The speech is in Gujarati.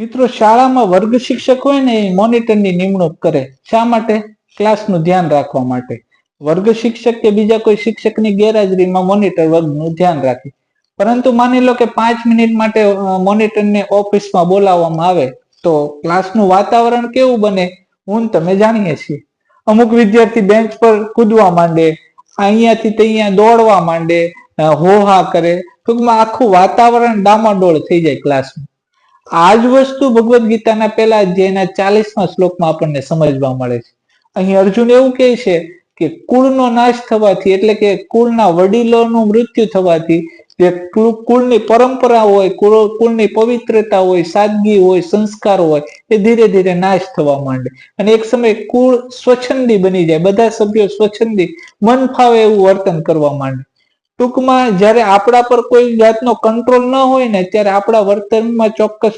મિત્રો, શાળામાં વર્ગ શિક્ષક હોય ને એ મોનિટરની નિમણૂક કરે. શા માટે? ક્લાસનું ધ્યાન રાખવા માટે. વર્ગ શિક્ષક કે બીજા કોઈ શિક્ષકની ગેરહાજરીમાં મોનિટર વર્ગનું ધ્યાન રાખે. પરંતુ માની લો કે પાંચ મિનિટ માટે મોનિટરને ઓફિસમાં બોલાવવામાં આવે, તો ક્લાસનું વાતાવરણ કેવું બને? હું તમે જાણીએ છીએ. અમુક વિદ્યાર્થી બેન્ચ પર કૂદવા માંડે, અહીંયાથી ત્યાં દોડવા માંડે હોહા કરે. ટૂંકમાં આખું વાતાવરણ ડામાડોળ થઈ જાય ક્લાસનું આ જ વસ્તુ ભગવદ્ ગીતાના પહેલા જેના ચાલીસમાં શ્લોકમાં આપણને સમજવા મળે છે. અહીં અર્જુન એવું કહે છે કે કુળનો નાશ થવાથી, એટલે કે કુળના વડીલોનું મૃત્યુ થવાથી, જે કુળ- કુળની પરંપરા હોય, કુળ- કુળની પવિત્રતા હોય, સાદગી હોય, સંસ્કાર હોય, એ ધીરે ધીરે નાશ થવા માંડે. અને એક સમય કુળ સ્વચ્છંદી બની જાય. બધા સભ્યો સ્વચ્છંદી, મન ફાવે એવું વર્તન કરવા માંડે. ટૂંકમાં જ્યારે આપણા પર કોઈ જાતનો કંટ્રોલ ન હોય ને, ત્યારે આપણા વર્તનમાં ચોક્કસ